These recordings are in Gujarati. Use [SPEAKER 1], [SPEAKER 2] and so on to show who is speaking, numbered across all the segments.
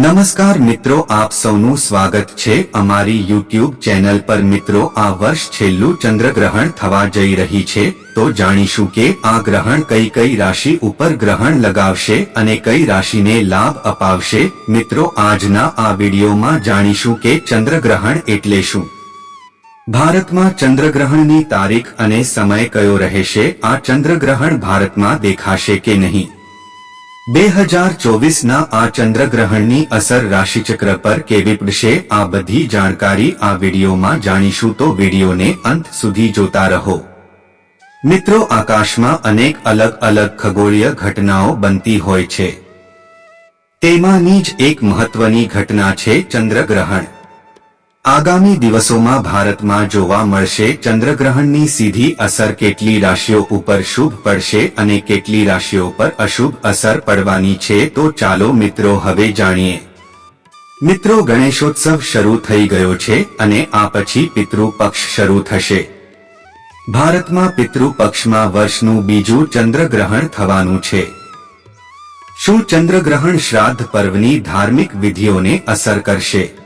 [SPEAKER 1] નમસ્કાર મિત્રો, આપ સૌનું સ્વાગત છે અમારી યુટ્યુબ ચેનલ પર. મિત્રો, આ વર્ષ છેલ્લું ચંદ્રગ્રહણ થવા જઈ રહી છે, તો જાણીશું કે આ ગ્રહણ કઈ કઈ રાશિ ઉપર ગ્રહણ લગાવશે અને કઈ રાશિને લાભ અપાવશે. મિત્રો, આજના આ વિડીયોમાં જાણીશું કે ચંદ્રગ્રહણ એટલે શું? ભારતમાં ચંદ્રગ્રહણની તારીખ અને સમય કયો રહેશે? આ ચંદ્રગ્રહણ ભારતમાં દેખાશે કે નહીં? બે હજાર ચોવીસના આ ચંદ્રગ્રહણની અસર રાશિચક્ર પર કેવી પડશે આ બધી જાણકારી આ વિડીયોમાં જાણીશું તો વિડીયોને અંત સુધી જોતા રહો. મિત્રો, આકાશમાં અનેક અલગ અલગ ખગોળીય ઘટનાઓ બનતી હોય છે. તેમાંની જ એક મહત્વની ઘટના છે ચંદ્રગ્રહણ. આગામી દિવસોમાં ભારતમાં જોવા મળશે ચંદ્રગ્રહણની સીધી અસર કેટલી રાશિઓ ઉપર શુભ પડશે અને કેટલી રાશિઓ પર અશુભ અસર પડવાની છે તો ચાલો મિત્રો હવે જાણીએ. મિત્રો ગણેશોત્સવ શરૂ થઈ ગયો છે અને આ પછી પિતૃ પક્ષ શરૂ થશે. ભારતમાં પિતૃ પક્ષમાં વર્ષનું બીજું ચંદ્રગ્રહણ થવાનું છે. શું ચંદ્રગ્રહણ શ્રાદ્ધ પર્વની ધાર્મિક વિધિઓને અસર કરશે?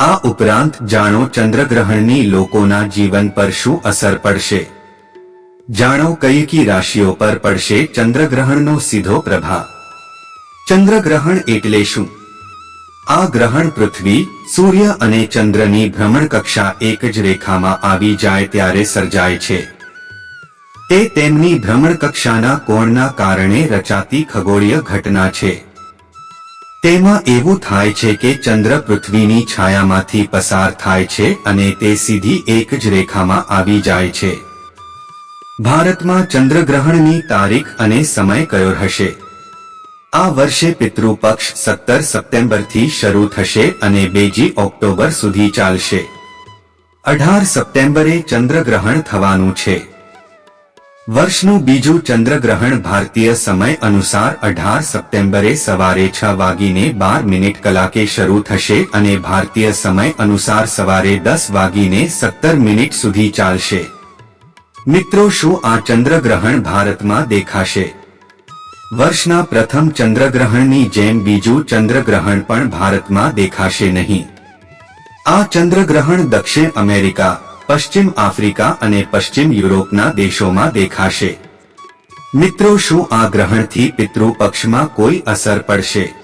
[SPEAKER 1] આ ઉપરાંત જાણો ચંદ્રગ્રહણની લોકોના જીવન પર શું અસર પડશે. જાણો કઈ કી રાશિઓ પર પડશે ચંદ્રગ્રહણનો સીધો પ્રભાવ. ચંદ્રગ્રહણ એટલે શું? આ ગ્રહણ પૃથ્વી, સૂર્ય અને ચંદ્રની ભ્રમણ કક્ષા એક જ રેખામાં આવી જાય ત્યારે સર્જાય છે. તે તેમની ભ્રમણ કક્ષાના કોણના કારણે રચાતી ખગોળીય ઘટના છે. તેમાં એવું થાય છે કે ચંદ્ર પૃથ્વીની છાયામાંથી પસાર થાય છે અને તે સીધી એક જ રેખામાં આવી જાય છે. ભારતમાં ચંદ્રગ્રહણની તારીખ અને સમય કયો હશે? આ વર્ષે પિતૃપક્ષ સત્તર સપ્ટેમ્બરથી શરૂ થશે અને બેજી ઓક્ટોબર સુધી ચાલશે. અઢાર સપ્ટેમ્બરે ચંદ્રગ્રહણ થવાનું છે. વર્ષનું બીજું ચંદ્રગ્રહણ ભારતીય સમય અનુસાર અઢાર સપ્ટેમ્બરે સવારે છ વાગીને બાર મિનિટ કલાકે શરૂ થશે અને ભારતીય સમય અનુસાર સવારે દસ વાગીને સત્તર મિનિટ સુધી ચાલશે. મિત્રો, શું આ ચંદ્રગ્રહણ ભારતમાં દેખાશે? વર્ષના પ્રથમ ચંદ્રગ્રહણની જેમ બીજું ચંદ્રગ્રહણ પણ ભારતમાં દેખાશે નહીં. આ ચંદ્રગ્રહણ દક્ષિણ અમેરિકા પશ્ચિમ આફ્રિકા અને પશ્ચિમ યુરોપના દેશોમાં દેખાશે. મિત્રો, શું આ ગ્રહણથી પિતૃપક્ષમાં કોઈ અસર પડશે?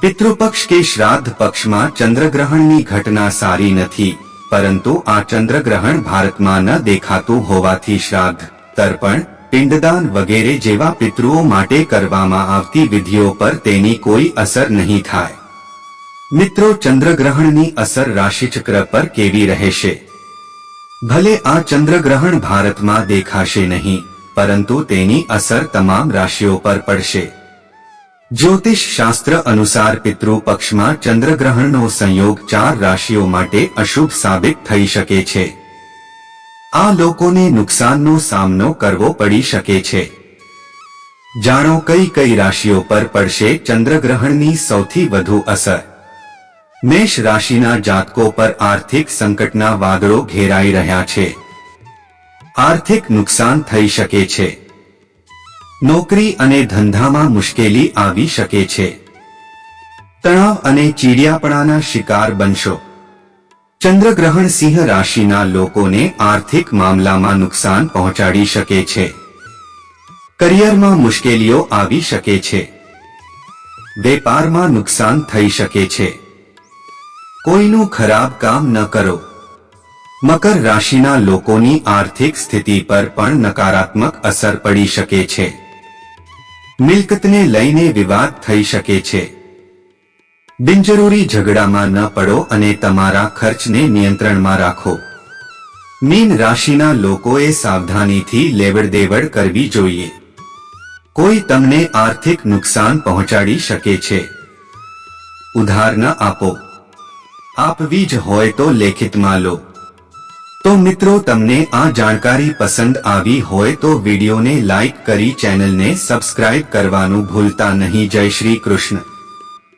[SPEAKER 1] પિતૃપક્ષ કે શ્રાદ્ધ પક્ષમાં ચંદ્રગ્રહણની ઘટના સારી નથી, પરંતુ આ ચંદ્રગ્રહણ ભારતમાં ન દેખાતું હોવાથી શ્રાદ્ધ, તર્પણ, પિંડદાન વગેરે જેવા પિતૃઓ માટે કરવામાં આવતી વિધિઓ પર તેની કોઈ અસર નહીં થાય. મિત્રો, ચંદ્રગ્રહણની અસર રાશિચક્ર પર કેવી રહેશે? ભલે આ ચંદ્રગ્રહણ ભારતમાં દેખાશે નહીં, પરંતુ તેની અસર તમામ રાશિઓ પર પડશે. જ્યોતિષ શાસ્ત્ર અનુસાર પિતૃ પક્ષમાં ચંદ્રગ્રહણનો સંયોગ ચાર રાશિઓ માટે અશુભ સાબિત થઈ શકે છે. આ લોકોને નુકસાનનો સામનો કરવો પડી શકે છે. જાણો કઈ કઈ રાશિઓ પર પડશે ચંદ્રગ્રહણની સૌથી વધુ અસર. મેષ રાશિના જાતકો પર આર્થિક સંકટના વાદળો ઘેરાઈ રહ્યા છે. આર્થિક નુકસાન થઈ શકે છે. નોકરી અને ધંધામાં મુશ્કેલી આવી શકે છે. તણાવ અને ચીડિયાપણાના શિકાર બનશો. ચંદ્રગ્રહણ સિંહ રાશિના લોકોને આર્થિક મામલામાં નુકસાન પહોંચાડી શકે છે. કરિયરમાં મુશ્કેલીઓ આવી શકે છે. વેપારમાં નુકસાન થઈ શકે છે. કોઈનું ખરાબ કામ ન કરો. મકર રાશિના લોકોની આર્થિક સ્થિતિ પર પણ નકારાત્મક અસર પડી શકે છે. મિલકતને લઈને વિવાદ થઈ શકે છે. બિનજરૂરી ઝઘડામાં ન પડો અને તમારા ખર્ચને નિયંત્રણમાં રાખો. મીન રાશિના લોકોએ સાવધાનીથી લેવડ દેવડ કરવી જોઈએ. કોઈ તમને આર્થિક નુકસાન પહોંચાડી શકે છે. ઉધાર ન આપો. આપવી જ હોય તો લેખિતમાં લો. તો મિત્રો તમને આ જાણકારી પસંદ આવી હોય તો વિડીયોને લાઈક કરી ચેનલને સબસ્ક્રાઇબ કરવાનું ભૂલતા નહીં. જય શ્રી કૃષ્ણ.